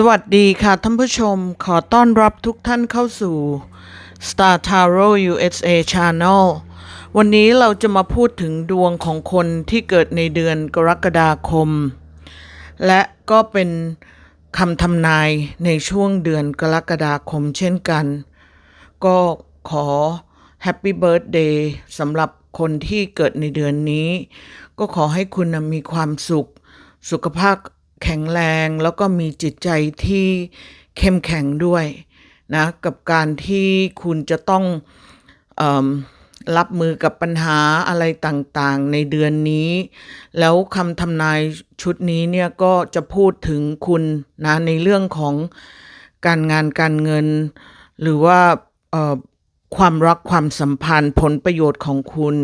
สวัสดีค่ะท่านผู้ชมขอต้อนรับทุกท่านเข้าสู่ Star Tarot USA Channel วันนี้เราจะมาพูดถึงดวงของคนที่เกิดในเดือนกรกฎาคม และก็เป็นคำทำนายในช่วงเดือนกรกฎาคมเช่นกัน ก็ขอ Happy Birthday สำหรับคนที่เกิดในเดือนนี้ ก็ขอให้คุณมีความสุขสุขภาพ แข็งแรงแล้วก็มีจิตใจที่เข้มแข็งด้วยนะกับการที่คุณจะต้องอรับมือกับปัญหาอะไรต่างๆ ในเดือนนี้ แล้วคำทำนายชุดนี้เนี่ยก็จะพูดถึงคุณนะในเรื่องของการงานการเงิน หรือว่าความรักความสัมพันธ์ผลประโยชน์ของคุณ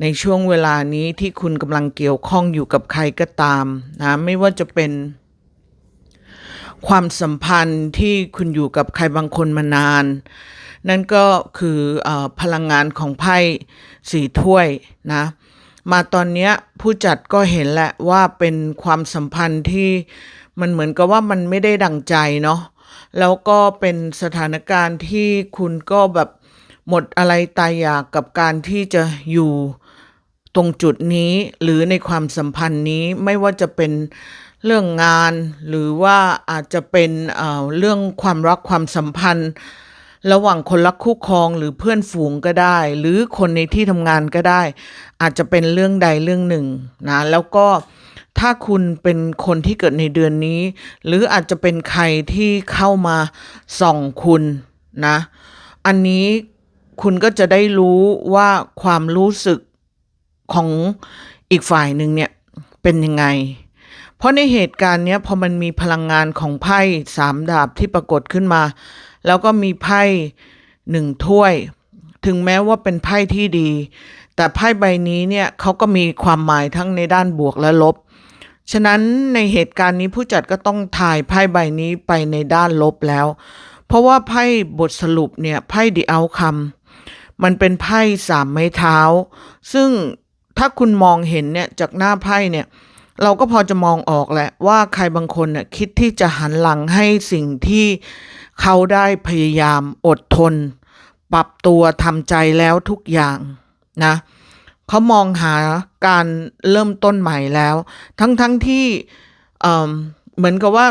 ในช่วงเวลานี้ที่คุณกำลังเกี่ยวข้องอยู่กับใครก็ตามนะไม่ว่าจะเป็น ความสัมพันธ์ที่คุณอยู่กับใครบางคนมานาน นั่นก็คืออพลังงานของไพ่สีถ้วยนะมาตอนนี้ผู้จัดก็เห็นแหละว่าเป็นความสัมพันธ์ที่มันเหมือนกับว่ามันไม่ได้ดังใจเนาะแล้วก็เป็นสถานการณ์ที่คุณก็แบบ หมดอะไรตายอยากกับการที่จะอยู่ตรงจุดนี้หรือในความสัมพันธ์นี้ไม่ว่าจะเป็นเรื่องงาน หรือว่าอาจจะเป็นเเรื่องความรักความสัมพันธ์ ระหว่างคนรักคู่ครองหรือเพื่อนฝูงก็ได้ หรือคนในที่ทำงานก็ได้ อาจจะเป็นเรื่องใดเรื่องหนึ่งนะแล้วก็ถ้าคุณเป็นคนที่เกิดในเดือนนี้ หรืออาจจะเป็นใครที่เข้ามาส่องคุณนะ อันนี้ คุณก็จะได้รู้ว่าความรู้สึกของอีกฝ่ายหนึ่งเนี่ยเป็นยังไง เพราะในเหตุการณ์เนี้ยพอมันมีพลังงานของไพ่สามดาบที่ปรากฏขึ้นมา แล้วก็มีไพ่หนึ่งถ้วย ถึงแม้ว่าเป็นไพ่ที่ดี แต่ไพ่ใบนี้เนี่ยเขาก็มีความหมายทั้งในด้านบวกและลบ ฉะนั้นในเหตุการณ์นี้ผู้จัดก็ต้องถ่ายไพ่ใบนี้ไปในด้านลบแล้ว เพราะว่าไพ่บทสรุปเนี่ยไพ่ดีเอาคำ มันเป็นไพ่สามไม้เท้า ซึ่งถ้าคุณมองเห็นเนี่ยจากหน้าไพ่เนี่ย เราก็พอจะมองออกแหละว่าใครบางคนเนี่ยคิดที่จะหันหลังให้สิ่งที่เขาได้พยายามอดทน ปรับตัวทำใจแล้วทุกอย่างนะเขามองหาการเริ่มต้นใหม่แล้ว ทั้งทั้งที่เอิ่มเหมือนกับว่า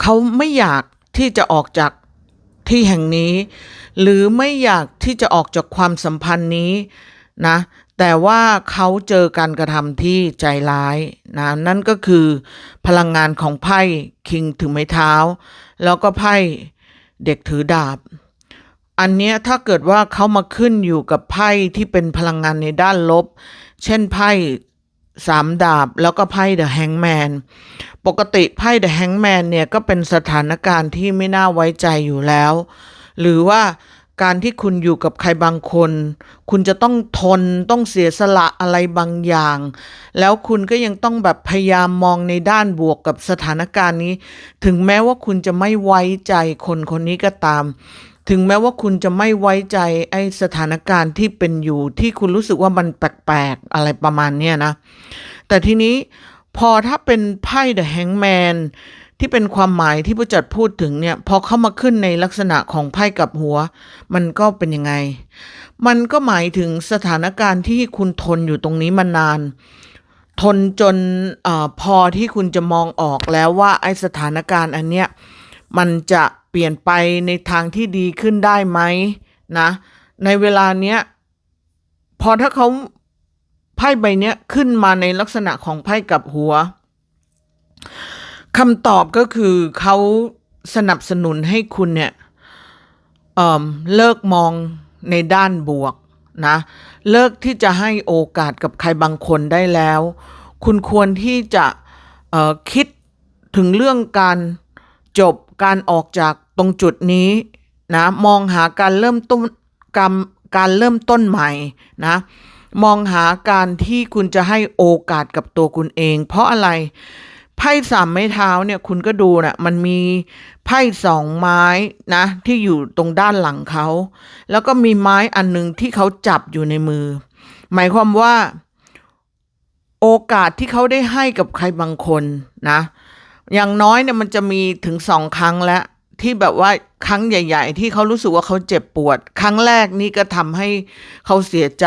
เขาไม่อยากที่จะออกจาก ที่แห่งนี้ หรือไม่อยากที่จะออกจากความสัมพันธ์นี้นะแต่ว่าเขาเจอการกระทำที่ใจร้ายนะนั่นก็คือพลังงานของไพ่คิงถือไม้เท้า แล้วก็ไพ่เด็กถือดาบ อันเนี้ยถ้าเกิดว่าเขามาขึ้นอยู่กับไพ่ที่เป็นพลังงานในด้านลบ เช่นไพ่ สามดาบแล้วก็ไพ่เดอะแฮงแมนปกติไพ่เดอะแฮงแมนเนี่ยก็เป็นสถานการณ์ที่ไม่น่าไว้ใจอยู่แล้ว หรือว่าการที่คุณอยู่กับใครบางคน คุณจะต้องทนต้องเสียสละอะไรบางอย่าง แล้วคุณก็ยังต้องแบบพยายามมองในด้านบวกกับสถานการณ์นี้ ถึงแม้ว่าคุณจะไม่ไว้ใจคนคนนี้ก็ตาม ถึงแม้ว่าคุณจะไม่ไว้ใจไอ้สถานการณ์ที่เป็นอยู่ที่คุณรู้สึกว่ามันแปลกๆ อะไรประมาณเนี้ยนะ แต่ทีนี้พอถ้าเป็นไพ่ The Hangman ที่เป็นความหมายที่ผู้จัดพูดถึงเนี่ย พอเข้ามาขึ้นในลักษณะของไพ่กับหัว มันก็เป็นยังไง มันก็หมายถึงสถานการณ์ที่คุณทนอยู่ตรงนี้มานาน ทนจนอพอที่คุณจะมองออกแล้วว่าไอ้สถานการณ์อันเนี้ยมันจะ เปลี่ยนไปในทางที่ดีขึ้นได้ไหมนะ ในเวลาเนี้ยพอถ้าเขาไพ่ใบเนี้ยขึ้นมาในลักษณะของไพ่กับหัวคำตอบก็คือเขาสนับสนุนให้คุณเนี่ยเอ่อเลิกมองในด้านบวกนะ เลิกที่จะให้โอกาสกับใครบางคนได้แล้ว คุณควรที่จะคิดถึงเรื่องการจบ การออกจากตรงจุดนี้นะมองหาการเริ่มต้นการการเริ่มต้นใหม่นะมองหาการที่คุณจะให้โอกาสกับตัวคุณเอง เพราะอะไรไพ่สามไม้เท้าเนี่ยคุณก็ดูนะ่ะมันมีไพ่สองไม้นะที่อยู่ตรงด้านหลังเขา แล้วก็มีไม้อันหนึ่งที่เขาจับอยู่ในมือ หมายความว่า โอกาสที่เขาได้ให้กับใครบางคนนะ อย่างน้อยเนี่ยมันจะมีถึงสองครั้งแล้ว ที่แบบว่าครั้งใหญ่ ๆ ที่เขารู้สึกว่าเขาเจ็บปวด ครั้งแรกนี่ก็ทำให้เขาเสียใจ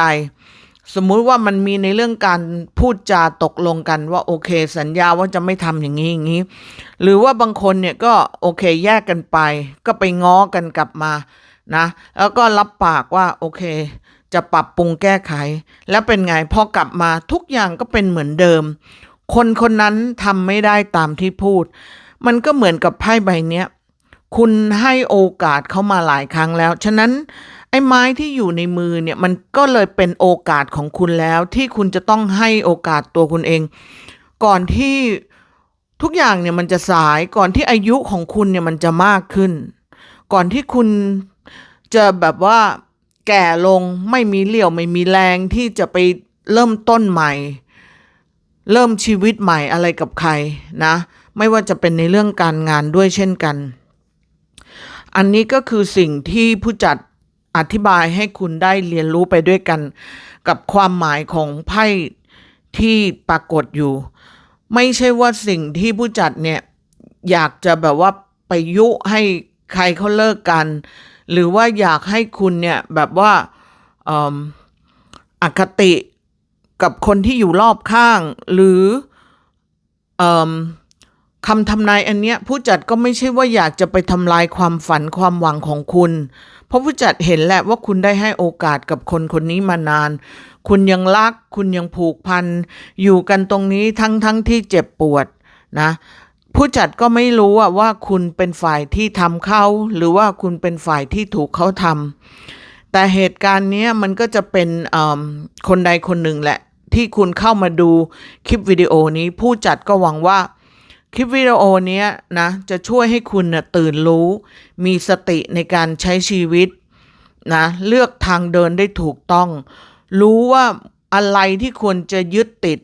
สมมุติว่ามันมีในเรื่องการพูดจาตกลงกันว่าโอเค สัญญาว่าจะไม่ทำอย่างนี้อย่างนี้ หรือว่าบางคนเนี่ยก็โอเคแยกกันไป ก็ไปง้อกันกลับมานะ แล้วก็รับปากว่าโอเคจะปรับปรุงแก้ไข แล้วเป็นไงพอกลับมาทุกอย่างก็เป็นเหมือนเดิม คนคนนั้นทำไม่ได้ตามที่พูด มันก็เหมือนกับไพ่ใบเนี้ย คุณให้โอกาสเขามาหลายครั้งแล้ว ฉะนั้นไอ้ไม้ที่อยู่ในมือเนี่ยมันก็เลยเป็นโอกาสของคุณแล้ว ที่คุณจะต้องให้โอกาสตัวคุณเอง ก่อนที่ทุกอย่างเนี่ยมันจะสายก่อนที่อายุของคุณเนี่ยมันจะมากขึ้น ก่อนที่คุณจะแบบว่าแก่ลงไม่มีเลี่ยวไม่มีแรงที่จะไปเริ่มต้นใหม่ เริ่มชีวิตใหม่อะไรกับใครนะ ไม่ว่าจะเป็นในเรื่องการงานด้วยเช่นกัน อันนี้ก็คือสิ่งที่ผู้จัดอธิบายให้คุณได้เรียนรู้ไปด้วยกัน กับความหมายของไพ่ที่ปรากฏอยู่ ไม่ใช่ว่าสิ่งที่ผู้จัดเนี่ยอยากจะแบบว่าไปยุให้ใครเขาเลิกกัน หรือว่าอยากให้คุณเนี่ยแบบว่าอิ่มอคติ กับคนที่อยู่รอบข้าง หรือเอคำทำนายอันเนี้ยผู้จัดก็ไม่ใช่ว่าอยากจะไปทำลายความฝันความหวังของคุณ เพราะผู้จัดเห็นแหละว่าคุณได้ให้โอกาสกับคนคนนี้มานาน คุณยังรัก คุณยังผูกพัน อยู่กันตรงนี้ทั้งทั้งที่เจ็บปวดนะผู้จัดก็ไม่รู้อะว่าคุณเป็นฝ่ายที่ทำเขาหรือว่าคุณเป็นฝ่ายที่ถูกเขาทำแต่เหตุการณ์นี้มันก็จะเป็นคนใดคนหนึ่งแหละ ที่คุณเข้ามาดูคลิปวิดีโอนี้ ผู้จัดก็หวังว่าคลิปวิดีโอนี้นะจะช่วยให้คุณนะตื่นรู้ มีสติในการใช้ชีวิตนะเลือกทางเดินได้ถูกต้อง รู้ว่าอะไรที่ควรจะยึดติด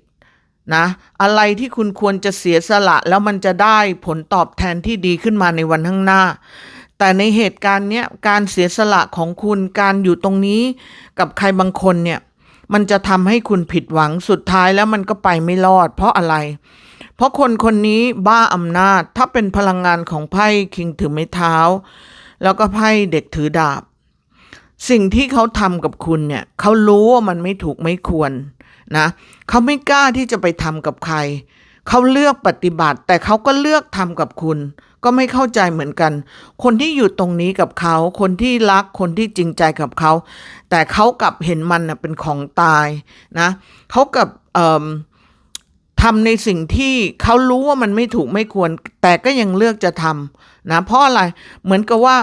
นะอะไรที่คุณควรจะเสียสละแล้วมันจะได้ผลตอบแทนที่ดีขึ้นมาในวันข้างหน้า แต่ในเหตุการณ์เนี้ยการเสียสละของคุณการอยู่ตรงนี้กับใครบางคนเนี่ย มันจะทำให้คุณผิดหวังสุดท้ายแล้วมันก็ไปไม่รอด เพราะอะไร เพราะคนคนนี้บ้าอำนาจถ้าเป็นพลังงานของไพ่คิงถือไม้เท้า แล้วก็ไพ่เด็กถือดาบ สิ่งที่เขาทำกับคุณเนี่ยเขารู้ว่ามันไม่ถูกไม่ควรนะเขาไม่กล้าที่จะไปทำกับใคร เขาเลือกปฏิบัติ แต่เขาก็เลือกทำกับคุณ ก็ไม่เข้าใจเหมือนกัน คนที่อยู่ตรงนี้กับเขา คนที่รักคนที่จริงใจกับเขา แต่เขากลับเห็นมันนะเป็นของตายนะเขากับเอ่อทำในสิ่งที่เขารู้ว่ามันไม่ถูกไม่ควร แต่ก็ยังเลือกจะทำนะเพราะอะไรเหมือนกับว่า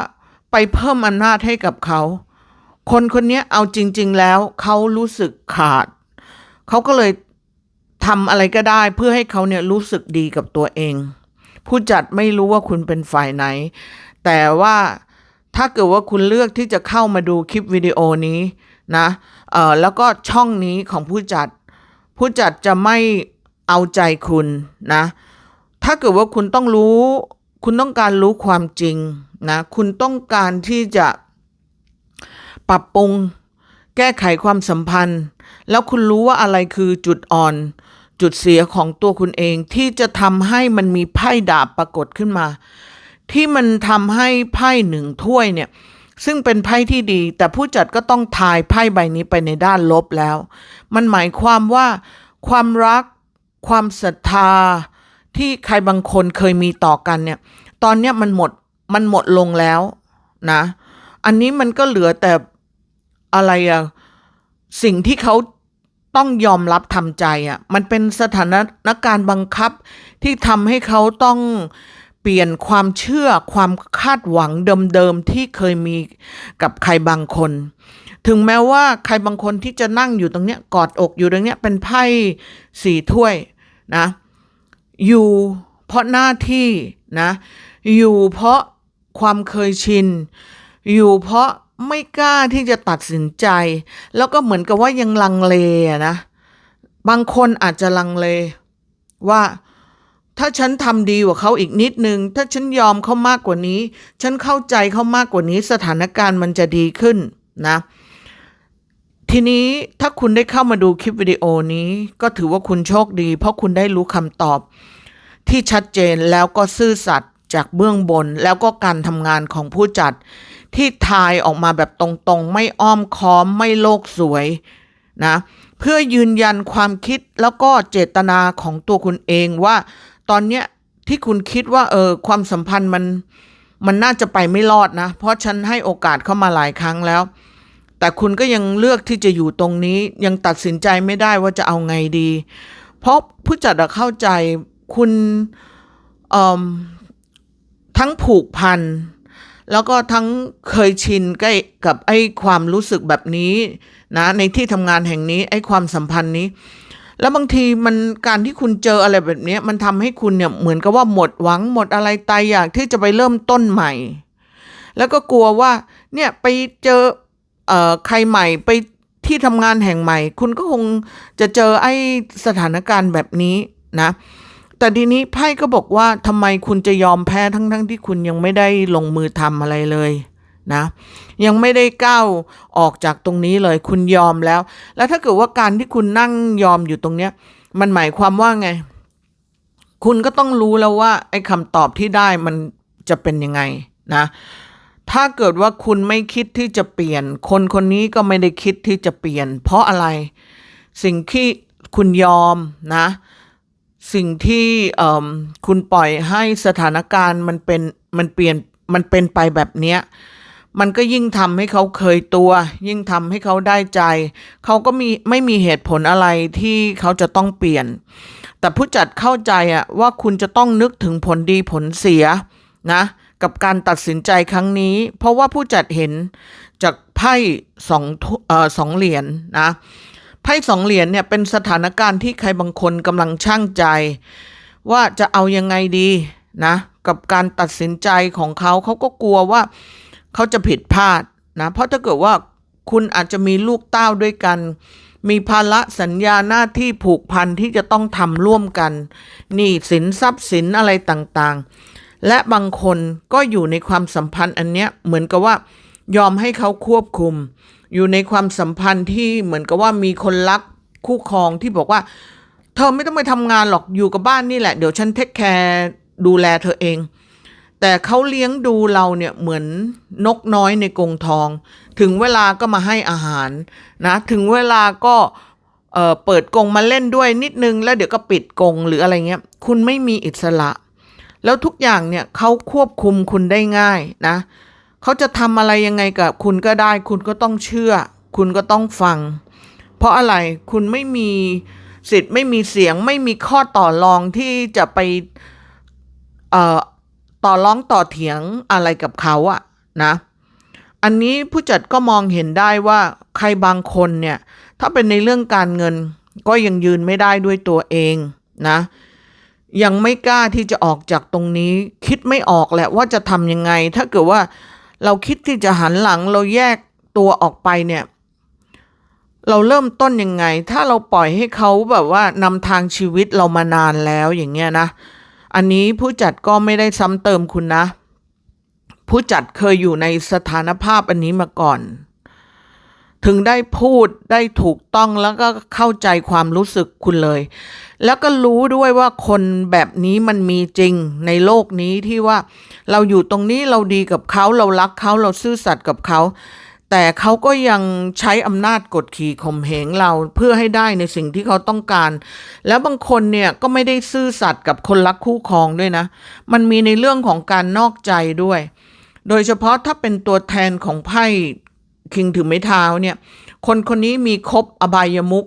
ไปเพิ่มอำนาจให้กับเขา คนคนนี้เอาจริง ๆ แล้วเขารู้สึกขาด เขาก็เลย ทำอะไรก็ได้เพื่อให้เขาเนี่ยรู้สึกดีกับตัวเอง ผู้จัดไม่รู้ว่าคุณเป็นฝ่ายไหน แต่ว่าถ้าเกิดว่าคุณเลือกที่จะเข้ามาดูคลิปวิดีโอนี้นะเอ่อแล้วก็ช่องนี้ของผู้จัด ผู้จัดจะไม่เอาใจคุณนะ ถ้าเกิดว่าคุณต้องรู้ คุณต้องการรู้ความจริงนะคุณต้องการที่จะปรับปรุงแก้ไขความสัมพันธ์ แล้วคุณรู้ว่าอะไรคือจุดอ่อน จุดเสียของตัวคุณเองที่จะทำให้มันมีไพ่ดาบปรากฏขึ้นมา ที่มันทำให้ไพ่หนึ่งถ้วยเนี่ยซึ่งเป็นไพ่ที่ดี แต่ผู้จัดก็ต้องทายไพ่ใบนี้ไปในด้านลบแล้ว มันหมายความว่าความรัก ความศรัทธา ที่ใครบางคนเคยมีต่อกันเนี่ย ตอนเนี้ยมันหมดมันหมดลงแล้วนะ อันนี้มันก็เหลือแต่อะไรอะสิ่งที่เขา ต้องยอมรับทำใจอะมันเป็นสถานการณ์บังคับ ที่ทำให้เขาต้องเปลี่ยนความเชื่อความคาดหวังเดิมๆที่เคยมีกับใครบางคน ถึงแม้ว่าใครบางคนที่จะนั่งอยู่ตรงเนี้ยกอดอกอยู่ตรงเนี้ยเป็นไพ่สี่ถ้วยนะ อยู่เพราะหน้าที่นะ อยู่เพราะความเคยชิน อยู่เพราะ ไม่กล้าที่จะตัดสินใจ แล้วก็เหมือนกับว่ายังลังเลอะนะ บางคนอาจจะลังเล ว่าถ้าฉันทำดีกว่าเขาอีกนิดนึง ถ้าฉันยอมเขามากกว่านี้ ฉันเข้าใจเขามากกว่านี้ สถานการณ์มันจะดีขึ้นนะ ทีนี้ถ้าคุณได้เข้ามาดูคลิปวิดีโอนี้ ก็ถือว่าคุณโชคดี เพราะคุณได้รู้คำตอบ ที่ชัดเจนแล้วก็ซื่อสัตย์จากเบื้องบนแล้วก็การทำงานของผู้จัด ที่ทายออกมาแบบตรงๆ ไม่อ้อมค้อมไม่โลกสวยนะเพื่อยืนยันความคิดแล้วก็เจตนาของตัวคุณเองว่า ตอนเนี้ยที่คุณคิดว่าเออความสัมพันธ์มันมันน่าจะไปไม่รอดนะ เพราะฉันให้โอกาสเข้ามาหลายครั้งแล้ว แต่คุณก็ยังเลือกที่จะอยู่ตรงนี้ยังตัดสินใจไม่ได้ว่าจะเอาไงดี เพราะผู้จัดเข้าใจคุณเอิ่มทั้งผูกพัน แล้วก็ทั้งเคยชินใกล้กับไอ้ความรู้สึกแบบนี้นะในที่ทำงานแห่งนี้ไอ้ความสัมพันธ์นี้ แล้วบางทีมันการที่คุณเจออะไรแบบนี้มันทำให้คุณเนี่ยเหมือนกับว่าหมดหวังหมดอะไรตายอยากที่จะไปเริ่มต้นใหม่ แล้วก็กลัวว่าเนี่ยไปเจอเอ่อใครใหม่ไปที่ทำงานแห่งใหม่ คุณก็คงจะเจอไอ้สถานการณ์แบบนี้นะ แต่ทีนี้ไพ่ก็บอกว่าทำไมคุณจะยอมแพ้ทั้งๆที่คุณยังไม่ได้ลงมือทำอะไรเลยนะยังไม่ได้ก้าวออกจากตรงนี้เลย คุณยอมแล้ว แล้วถ้าเกิดว่าการที่คุณนั่งยอมอยู่ตรงเนี้ย มันหมายความว่าไง คุณก็ต้องรู้แล้วว่า ไอ้คำตอบที่ได้มันจะเป็นยังไงนะ ถ้าเกิดว่าคุณไม่คิดที่จะเปลี่ยน คนคนนี้ก็ไม่ได้คิดที่จะเปลี่ยน เพราะอะไร สิ่งที่คุณยอมนะ สิ่งที่คุณปล่อยให้สถานการณ์มันเป็นมันเปลี่ยนมันเป็นไปแบบเนี้ยมันก็ยิ่งทำให้เขาเคยตัว ยิ่งทำให้เขาได้ใจ เขาก็มีไม่มีเหตุผลอะไรที่เขาจะต้องเปลี่ยน แต่ผู้จัดเข้าใจอะว่าคุณจะต้องนึกถึงผลดีผลเสียนะ กับการตัดสินใจครั้งนี้ เพราะว่าผู้จัดเห็นจากไพ่สองเอ่อสองเหรียญนะ ไพ่สองเหรียญเนี่ยเป็นสถานการณ์ที่ใครบางคนกำลังช่างใจ ว่าจะเอายังไงดีนะ กับการตัดสินใจของเขาเขาก็กลัวว่าเขาจะผิดพลาดนะเพราะถ้าเกิดว่าคุณอาจจะมีลูกเต้าด้วยกัน มีภาระสัญญาหน้าที่ผูกพันที่จะต้องทำร่วมกันหนี่สินทรัพย์สินอะไรต่างๆ และบางคนก็อยู่ในความสัมพันธ์อันเนี้ยเหมือนกับว่ายอมให้เขาควบคุม อยู่ในความสัมพันธ์ที่เหมือนกับว่ามีคนรักคู่ครองที่บอกว่า เธอไม่ต้องไปทำงานหรอกอยู่กับบ้านนี่แหละ เดี๋ยวฉันเทคแคร์ดูแลเธอเอง แต่เขาเลี้ยงดูเราเนี่ยเหมือนนกน้อยในกรงทอง ถึงเวลาก็มาให้อาหารนะถึงเวลาก็เเปิดกรงมาเล่นด้วยนิดนึง แล้วเดี๋ยวก็ปิดกรงหรืออะไรเงี้ย คุณไม่มีอิสระ แล้วทุกอย่างเนี่ยเขาควบคุมคุณได้ง่ายนะ เขาจะทำอะไรยังไงกับคุณก็ได้ คุณก็ต้องเชื่อ คุณก็ต้องฟัง เพราะอะไรคุณไม่มีสิทธิ์ไม่มีเสียงไม่มีข้อต่อรองที่จะไปเอ่อต่อร้องต่อเถียงอะไรกับเขาอะนะ อันนี้ผู้จัดก็มองเห็นได้ว่าใครบางคนเนี่ย ถ้าเป็นในเรื่องการเงินก็ยังยืนไม่ได้ด้วยตัวเองนะ ยังไม่กล้าที่จะออกจากตรงนี้ คิดไม่ออกแหละว่าจะทำยังไง ถ้าเกิดว่า เราคิดที่จะหันหลังเราแยกตัวออกไปเนี่ย เราเริ่มต้นยังไง ถ้าเราปล่อยให้เขาแบบว่านำทางชีวิตเรามานานแล้วอย่างเงี้ยนะ อันนี้ผู้จัดก็ไม่ได้ซ้ำเติมคุณนะ ผู้จัดเคยอยู่ในสถานภาพอันนี้มาก่อน ถึงได้พูดได้ถูกต้องแล้วก็เข้าใจความรู้สึกคุณเลย แล้วก็รู้ด้วยว่าคนแบบนี้มันมีจริงในโลกนี้ที่ว่าเราอยู่ตรงนี้เราดีกับเขาเรารักเขาเราซื่อสัตย์กับเขาแต่เขาก็ยังใช้อำนาจกดขี่ข่มเหงเราเพื่อให้ได้ในสิ่งที่เขาต้องการ แล้วบางคนเนี่ยก็ไม่ได้ซื่อสัตย์กับคนรักคู่ครองด้วยนะ มันมีในเรื่องของการนอกใจด้วย โดยเฉพาะถ้าเป็นตัวแทนของไพ่ คิงถือไม้เท้าเนี่ย คนคนนี้มีครบอบายมุก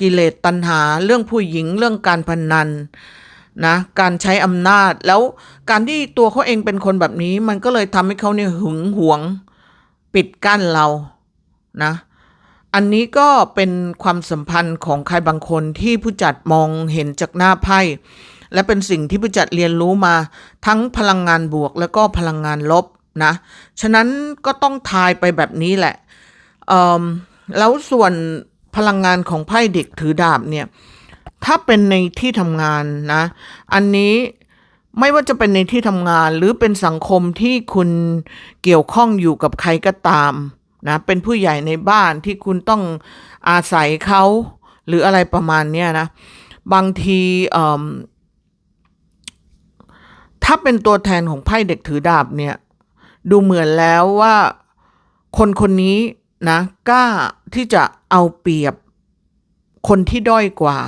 กิเลสตัณหา เรื่องผู้หญิงเรื่องการพนันนะการใช้อำนาจแล้วการที่ตัวเขาเองเป็นคนแบบนี้ มันก็เลยทำให้เขาเนี่ยหึงหวงปิดกั้นเรานะอันนี้ก็เป็นความสัมพันธ์ของใครบางคนที่ผู้จัดมองเห็นจากหน้าไพ่ และเป็นสิ่งที่ผู้จัดเรียนรู้มาทั้งพลังงานบวกแล้วก็พลังงานลบ นะ ฉะนั้นก็ต้องทายไปแบบนี้แหละ แล้วส่วนพลังงานของไพ่เด็กถือดาบเนี่ย ถ้าเป็นในที่ทำงานนะ อันนี้ไม่ว่าจะเป็นในที่ทำงานหรือเป็นสังคมที่คุณเกี่ยวข้องอยู่กับใครก็ตามนะ เป็นผู้ใหญ่ในบ้านที่คุณต้องอาศัยเขาหรืออะไรประมาณเนี้ยนะ บางทีถ้าเป็นตัวแทนของไพ่เด็กถือดาบเนี่ย ดูเหมือนแล้วว่าคนคนนี้นะกล้าที่จะเอาเปรียบคนที่ด้อยกว่า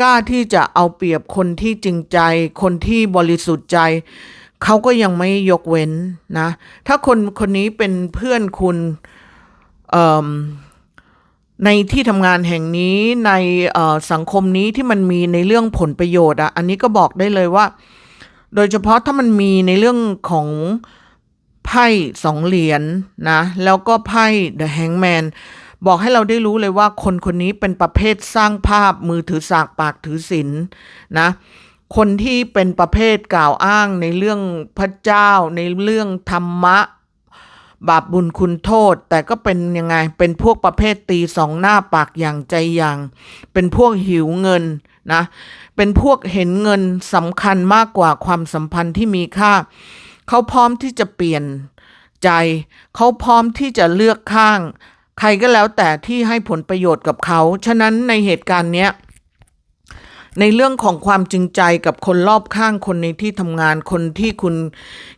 กล้าที่จะเอาเปรียบคนที่จริงใจ คนที่บริสุทธิ์ใจ เขาก็ยังไม่ยกเว้นนะ ถ้าคนคนนี้เป็นเพื่อนคุณในที่ทำงานแห่งนี้ในสังคมนี้ที่มันมีในเรื่องผลประโยชน์อะ อันนี้ก็บอกได้เลยว่า โดยเฉพาะถ้ามันมีในเรื่องของ ไพ่สองเหรียญนะแล้วก็ไพ่ The Hangman บอกให้เราได้รู้เลยว่าคนคนนี้เป็นประเภทสร้างภาพมือถือสากปากถือศีลนะคนที่เป็นประเภทกล่าวอ้างในเรื่องพระเจ้า ในเรื่องธรรมะ บาปบุญคุณโทษ แต่ก็เป็นยังไงเป็นพวกประเภทตีสองหน้าปากอย่างใจอย่าง เป็นพวกหิวเงินนะเป็นพวกเห็นเงินสำคัญมากกว่าความสัมพันธ์ที่มีค่า เขาพร้อมที่จะเปลี่ยนใจ เขาพร้อมที่จะเลือกข้าง ใครก็แล้วแต่ที่ให้ผลประโยชน์กับเขา ฉะนั้นในเหตุการณ์เนี้ยในเรื่องของความจริงใจกับคนรอบข้างคนในที่ทำงานคนที่คุณ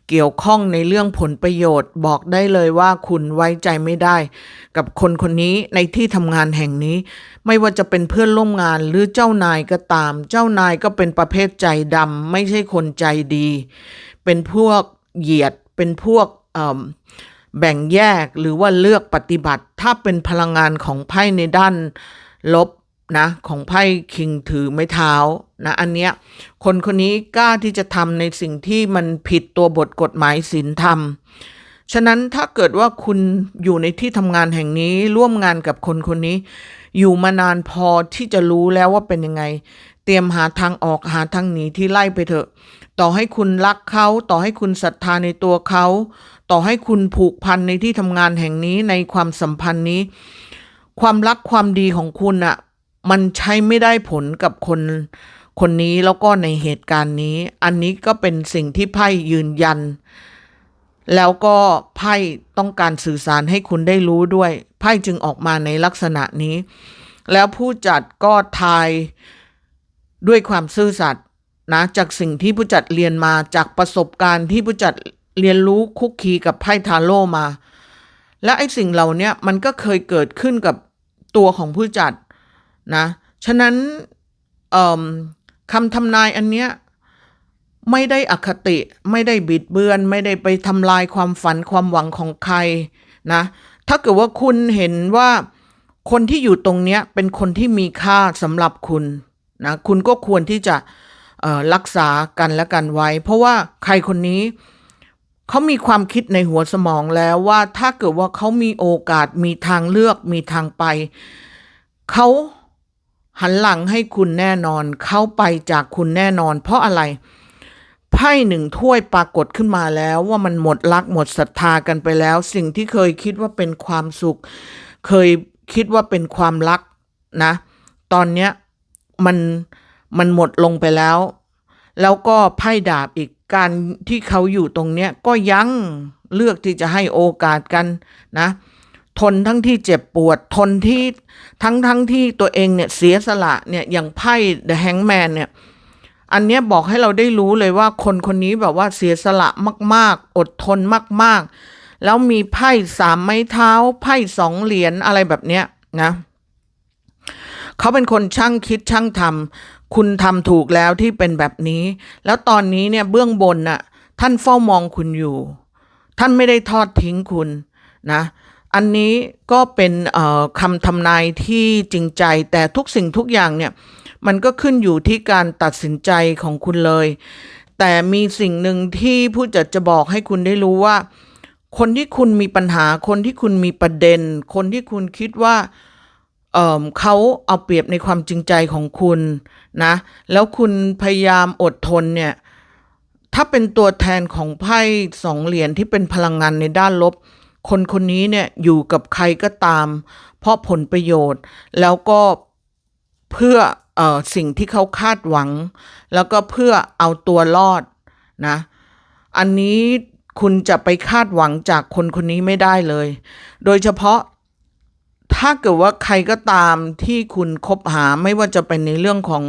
เกี่ยวข้องในเรื่องผลประโยชน์ บอกได้เลยว่าคุณไว้ใจไม่ได้ กับคนคนนี้ในที่ทำงานแห่งนี้ ไม่ว่าจะเป็นเพื่อนร่วมงานหรือเจ้านายก็ตาม เจ้านายก็เป็นประเภทใจดำไม่ใช่คนใจดี เป็นพวก เหยียดเป็นพวกแบ่งแยกหรือว่าเลือกปฏิบัติ ถ้าเป็นพลังงานของไพ่ในด้านลบนะของไพ่คิงถือไม้เท้านะอันเนี้ยคนคนนี้กล้าที่จะทำในสิ่งที่มันผิดตัวบทกฎหมายศีลธรรม ฉะนั้นถ้าเกิดว่าคุณอยู่ในที่ทำงานแห่งนี้ร่วมงานกับคนคนนี้ อยู่มานานพอที่จะรู้แล้วว่าเป็นยังไง เตรียมหาทางออกหาทางหนีที่ไล่ไปเถอะ ต่อให้คุณรักเขา ต่อให้คุณศรัทธาในตัวเขา ต่อให้คุณผูกพันในที่ทำงานแห่งนี้ในความสัมพันธ์นี้ ความรักความดีของคุณอะมันใช้ไม่ได้ผลกับคนคนนี้แล้วก็ในเหตุการณ์นี้ อันนี้ก็เป็นสิ่งที่ไพ่ยืนยัน แล้วก็ไพ่ต้องการสื่อสารให้คุณได้รู้ด้วย ไพ่จึงออกมาในลักษณะนี้ แล้วผู้จัดก็ทายด้วยความซื่อสัตย์ นะจากสิ่งที่ผู้จัดเรียนมาจากประสบการณ์ที่ผู้จัดเรียนรู้คุกคีกับไพ่ทาโร่มา และไอ้สิ่งเหล่านี้มันก็เคยเกิดขึ้นกับตัวของผู้จัดนะฉะนั้นคำทำนายอันเนี้ยไม่ได้อคติไม่ได้บิดเบือน ไม่ได้ไปทำลายความฝันความหวังของใครนะถ้าเกิดว่าคุณเห็นว่าคนที่อยู่ตรงเนี้ยเป็นคนที่มีค่าสำหรับคุณนะคุณก็ควรที่จะ รักษากันและกันไว้ เพราะว่าใครคนนี้เขามีความคิดในหัวสมองแล้วว่าถ้าเกิดว่าเขามีโอกาสมีทางเลือกมีทางไป เขาหันหลังให้คุณแน่นอน เขาไปจากคุณแน่นอน เพราะอะไรไพ่หนึ่งถ้วยปรากฏขึ้นมาแล้วว่ามันหมดรักหมดศรัทธากันไปแล้ว สิ่งที่เคยคิดว่าเป็นความสุข เคยคิดว่าเป็นความรักนะ ตอนเนี้ยมัน มันหมดลงไปแล้ว แล้วก็ไพ่ดาบอีกการที่เขาอยู่ตรงเนี้ยก็ยังเลือกที่จะให้โอกาสกันนะ ทนทั้งที่เจ็บปวดทนที่ทั้งทั้งที่ตัวเองเนี่ยเสียสละเนี่ยอย่างไพ่ The Hangman เนี่ยอันเนี้ยบอกให้เราได้รู้เลยว่าคนคนนี้แบบว่าเสียสละมาก ๆ อดทนมาก ๆ แล้วมีไพ่สามไม้เท้า ไพ่สองเหรียญอะไรแบบเนี้ยนะเขาเป็นคนช่างคิดช่างทำ คุณทำถูกแล้วที่เป็นแบบนี้ แล้วตอนนี้เนี่ยเบื้องบนน่ะท่านเฝ้ามองคุณอยู่ ท่านไม่ได้ทอดทิ้งคุณนะ อันนี้ก็เป็นคำทำนายที่จริงใจแต่ทุกสิ่งทุกอย่างเนี่ยมันก็ขึ้นอยู่ที่การตัดสินใจของคุณเลย แต่มีสิ่งหนึ่งที่ผู้จัดจะบอกให้คุณได้รู้ว่า คนที่คุณมีปัญหา คนที่คุณมีประเด็น คนที่คุณคิดว่า เเขาเอาเปรียบในความจริงใจของคุณนะ แล้วคุณพยายามอดทนเนี่ย ถ้าเป็นตัวแทนของไพ่สองเหรียญที่เป็นพลังงานในด้านลบ คนคนนี้เนี่ยอยู่กับใครก็ตาม เพราะผลประโยชน์แล้วก็เพื่ออสิ่งที่เขาคาดหวัง แล้วก็เพื่อเอาตัวรอดนะ อันนี้คุณจะไปคาดหวังจากคนคนนี้ไม่ได้เลย โดยเฉพาะ ถ้าเกิดว่าใครก็ตามที่คุณคบหาไม่ว่าจะเป็นในเรื่องของ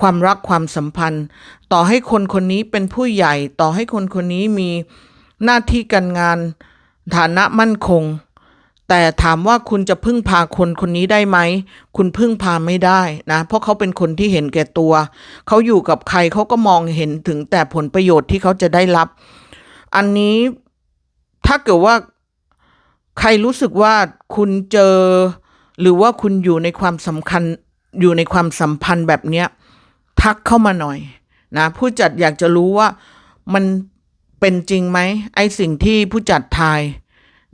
ความรักความสัมพันธ์ ต่อให้คนคนนี้เป็นผู้ใหญ่ ต่อให้คนคนนี้มีหน้าที่การงานฐานะมั่นคง แต่ถามว่าคุณจะพึ่งพาคนคนนี้ได้ไหม คุณพึ่งพาไม่ได้นะ เพราะเขาเป็นคนที่เห็นแก่ตัว เขาอยู่กับใครเขาก็มองเห็นถึงแต่ผลประโยชน์ที่เขาจะได้รับ อันนี้ถ้าเกิดว่า ใครรู้สึกว่าคุณเจอ หรือว่าคุณอยู่ในความสำคัญอยู่ในความสัมพันธ์แบบเนี้ยทักเข้ามาหน่อยนะผู้จัดอยากจะรู้ว่ามันเป็นจริงไหมไอสิ่งที่ผู้จัดทาย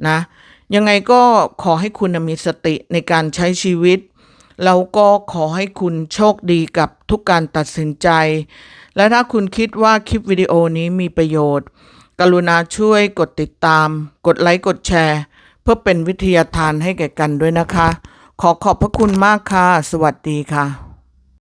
นะยังไงก็ขอให้คุณมีสติในการใช้ชีวิต แล้วก็ขอให้คุณโชคดีกับทุกการตัดสินใจ และถ้าคุณคิดว่าคลิปวิดีโอนี้มีประโยชน์ กรุณาช่วยกดติดตาม กดไลค์ กดแชร์ พื่อเป็นวิทยาทานให้แก่กันด้วยนะคะ ขอขอบพระคุณมากค่ะ สวัสดีค่ะ